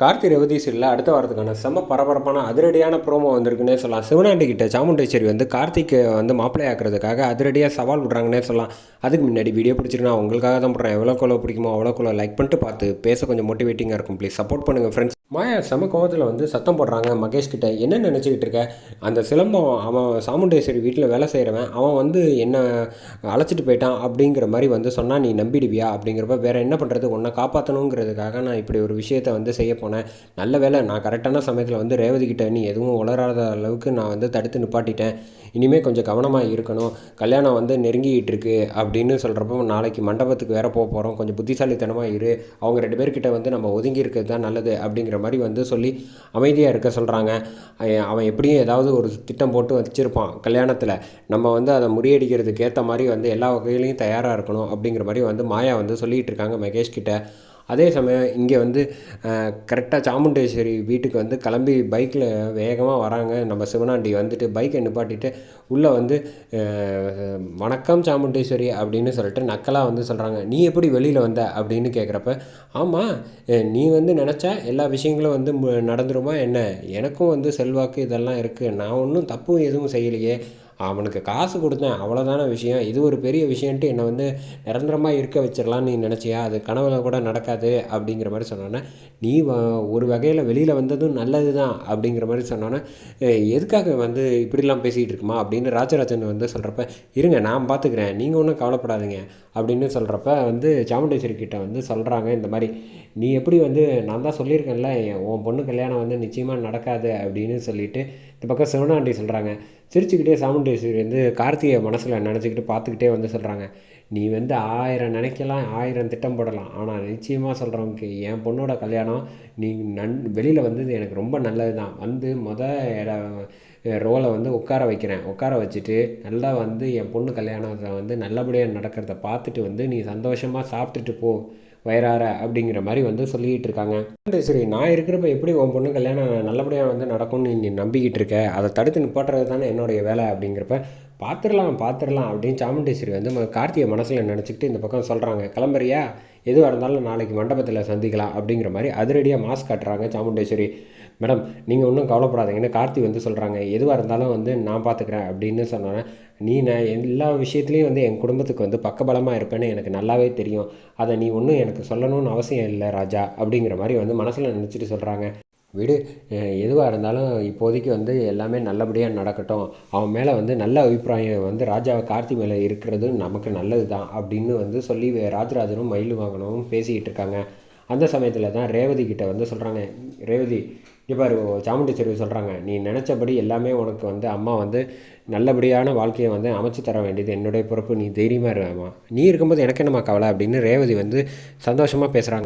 கார்த்தி ரேவதி சீரியலில் அடுத்த வாரத்துக்கான செம்ம பரபரப்பான அதிரடியான ப்ரோமோ வந்திருக்குன்னே சொல்லலாம். சிவனாண்டி கிட்ட சாமுண்டேஸ்வரி வந்து கார்த்திக்கு வந்து மாப்பிள்ளை ஆக்குறதுக்காக அதிரடியாக சவால் விட்றாங்கன்னே சொல்லலாம். அதுக்கு முன்னாடி வீடியோ பிடிச்சிருந்தா உங்களுக்காக தான் போடுறேன். எவ்வளோ எவ்வளோ பிடிக்குமோ அவ்வளோ அவ்வளோக்குள்ள லைக் பண்ணிட்டு பார்த்து பேச கொஞ்சம் மோட்டிவேட்டிங்காக இருக்கும். ப்ளீஸ் சப்போர்ட் பண்ணுங்கள் ஃப்ரெண்ட்ஸ் மாயா செம கோவத்தில் வந்து சத்தம் போடுறாங்க மகேஷ் கிட்ட. என்ன நினச்சிக்கிட்டு இருக்க? அந்த சிலம்பம் அவன் சாமுண்டேஸ்வரி வீட்டில் வேலை செய்கிறவன் அவன் வந்து என்ன அழைச்சிட்டு போயிட்டான் அப்படிங்கிற மாதிரி வந்து சொன்னால் நீ நம்பிடுவியா? அப்படிங்கிறப்ப வேறு என்ன பண்ணுறது உன்னை காப்பாற்றணுங்கிறதுக்காக நான் இப்படி ஒரு விஷயத்தை வந்து செய்ய போனேன். நல்ல வேலை நான் கரெக்டான சமயத்தில் வந்து ரேவதி கிட்ட நீ எதுவும் உளராத அளவுக்கு நான் வந்து தடுத்து நிப்பாட்டிட்டேன். இனிமேல் கொஞ்சம் கவனமாக இருக்கணும். கல்யாணம் வந்து நெருங்கிட்டு இருக்கு அப்படின்னு சொல்கிறப்போ நாளைக்கு மண்டபத்துக்கு வேற போக போகிறோம் கொஞ்சம் புத்திசாலித்தனமாக இரு. அவங்க ரெண்டு பேர்கிட்ட வந்து நம்ம ஒதுங்கி இருக்கிறது தான் நல்லது அப்படிங்கிற மாதிரி வந்து சொல்லி அமைதியாக இருக்க சொல்கிறாங்க அவன் எப்படியும் ஏதாவது ஒரு திட்டம் போட்டு வச்சுருப்பான் கல்யாணத்தில். நம்ம வந்து அதை முறியடிக்கிறதுக்கு ஏற்ற மாதிரி வந்து எல்லா வகையிலையும் தயாராக இருக்கணும் அப்படிங்கிற மாதிரி வந்து மாயா வந்து சொல்லிகிட்டு இருக்காங்க மகேஷ் கிட்ட அதே சமயம் இங்கே வந்து கரெக்டாக சாமுண்டேஸ்வரி வீட்டுக்கு வந்து கிளம்பி பைக்கில் வேகமாக வராங்க. நம்ம சிவனாண்டி வந்துட்டு பைக்கை நிப்பாட்டிட்டு உள்ளே வந்து வணக்கம் சாமுண்டேஸ்வரி அப்படின்னு சொல்லிட்டு நக்கலாக வந்து சொல்கிறாங்க நீ எப்படி வெளியில் வந்த? அப்படின்னு கேட்குறப்ப ஆமாம் நீ வந்து நினச்சா எல்லா விஷயங்களும் வந்து மு- நடந்துருமா என்ன? எனக்கும் வந்து செல்வாக்கு இதெல்லாம் இருக்குது நான் ஒன்றும் தப்பும் எதுவும் செய்யலையே. அவனுக்கு காசு கொடுத்தேன் அவ்வளோதான விஷயம். இது ஒரு பெரிய விஷயன்ட்டு என்னை வந்து நிரந்தரமாக இருக்க வச்சிடலான்னு நீ நினச்சியா? அது கனவுல கூட நடக்காது அப்படிங்கிற மாதிரி சொன்னோன்னே நீ வ- ஒரு வகையில் வெளியில் வந்ததும் நல்லது தான் அப்படிங்கிற மாதிரி சொன்னோன்னே எதுக்காக வந்து இப்படிலாம் பேசிகிட்டு இருக்குமா? அப்படின்னு ராஜராஜன் வந்து சொல்கிறப்ப இருங்க நான் பார்த்துக்கிறேன் நீங்கள் ஒன்றும் கவலைப்படாதீங்க அப்படின்னு சொல்கிறப்ப வந்து சாமுண்டேஸ்வரி கிட்ட வந்து சொல்கிறாங்க இந்த மாதிரி நீ எப்படி வந்து நான் தான் சொல்லியிருக்கேன்ல என் உன் பொண்ணு கல்யாணம் வந்து நிச்சயமாக நடக்காது அப்படின்னு சொல்லிட்டு இந்த பக்கம் சிவனாண்டி சொல்கிறாங்க சிரிச்சுக்கிட்டே சாமுண்டேஸ்வரி வந்து கார்த்திகை மனசில் நினச்சிக்கிட்டு பார்த்துக்கிட்டே வந்து சொல்கிறாங்க நீ வந்து ஆயிரம் நினைக்கலாம் ஆயிரம் திட்டம் போடலாம். ஆனால் நிச்சயமாக சொல்கிறவங்க என் பொண்ணோட கல்யாணம் நீ நன் வெளியில் வந்தது எனக்கு ரொம்ப நல்லது தான் வந்து மொதல் ரோலை வந்து உட்கார வைக்கிறேன். உட்கார வச்சுட்டு நல்லா வந்து என் பொண்ணு கல்யாணத்தை வந்து நல்லபடியாக நடக்கிறத பார்த்துட்டு வந்து நீ சந்தோஷமாக சாப்பிட்டுட்டு போ. வயிறார அப்படிங்கிற மாதிரி வந்து சொல்லிக்கிட்டு இருக்காங்க. சரி நான் இருக்கிறப்ப எப்படி உன் பொண்ணு கல்யாணம் நல்லபடியாக வந்து நடக்கும்னு நீ நம்பிக்கிட்டு இருக்க? அதை தடுத்து நிப்பாட்டுறது தானே என்னுடைய வேலை அப்படிங்கிறப்ப பார்த்துடலாம் பார்த்துடலாம் அப்படின்னு சாமுண்டேஸ்வரி வந்து ம- கார்த்திகை மனசில் நினச்சிக்கிட்டு இந்த பக்கம் சொல்கிறாங்க கிளம்புறியா? எதுவாக இருந்தாலும் நாளைக்கு மண்டபத்தில் சந்திக்கலாம் அப்படிங்கிற மாதிரி அதிரடியாக மாஸ்க் காட்டுறாங்க சாமுண்டேஸ்வரி. மேடம் நீங்கள் ஒன்றும் கவலைப்படாதீங்கன்னு கார்த்தி வந்து சொல்கிறாங்க எதுவாக இருந்தாலும் வந்து நான் பார்த்துக்கிறேன் அப்படின்னு சொன்னேன் நீ நான் எல்லா விஷயத்துலையும் வந்து என் குடும்பத்துக்கு வந்து பக்கபலமாக இருப்பேன்னு எனக்கு நல்லாவே தெரியும். அதை நீ ஒன்றும் எனக்கு சொல்லணும்னு அவசியம் இல்லை ராஜா அப்படிங்கிற மாதிரி வந்து மனசில் நினச்சிட்டு சொல்கிறாங்க விடு எதுவாக இருந்தாலும் இப்போதைக்கு வந்து எல்லாமே நல்லபடியாக நடக்கட்டும். அவன் மேலே வந்து நல்ல அபிப்பிராயம் வந்து ராஜா கார்த்தி மேலே இருக்கிறது நமக்கு நல்லது தான் அப்படின்னு வந்து சொல்லி ராஜராஜனும் மயில் வாங்கணும் பேசிக்கிட்டு இருக்காங்க. அந்த சமயத்தில் தான் ரேவதி கிட்டே வந்து சொல்கிறாங்க ரேவதி இப்போ சாமுண்டிச்சேரி சாமுண்டீஸ்வரி சொல்கிறாங்க நீ நினச்சபடி எல்லாமே உனக்கு வந்து அம்மா வந்து நல்லபடியான வாழ்க்கையை வந்து அமைச்சு தர வேண்டியது. என்னுடைய பொறுப்பு நீ தைரியமாக இருமா. நீ இருக்கும்போது எனக்கு என்னம்மா கவலை? அப்படின்னு ரேவதி வந்து சந்தோஷமாக பேசுகிறாங்க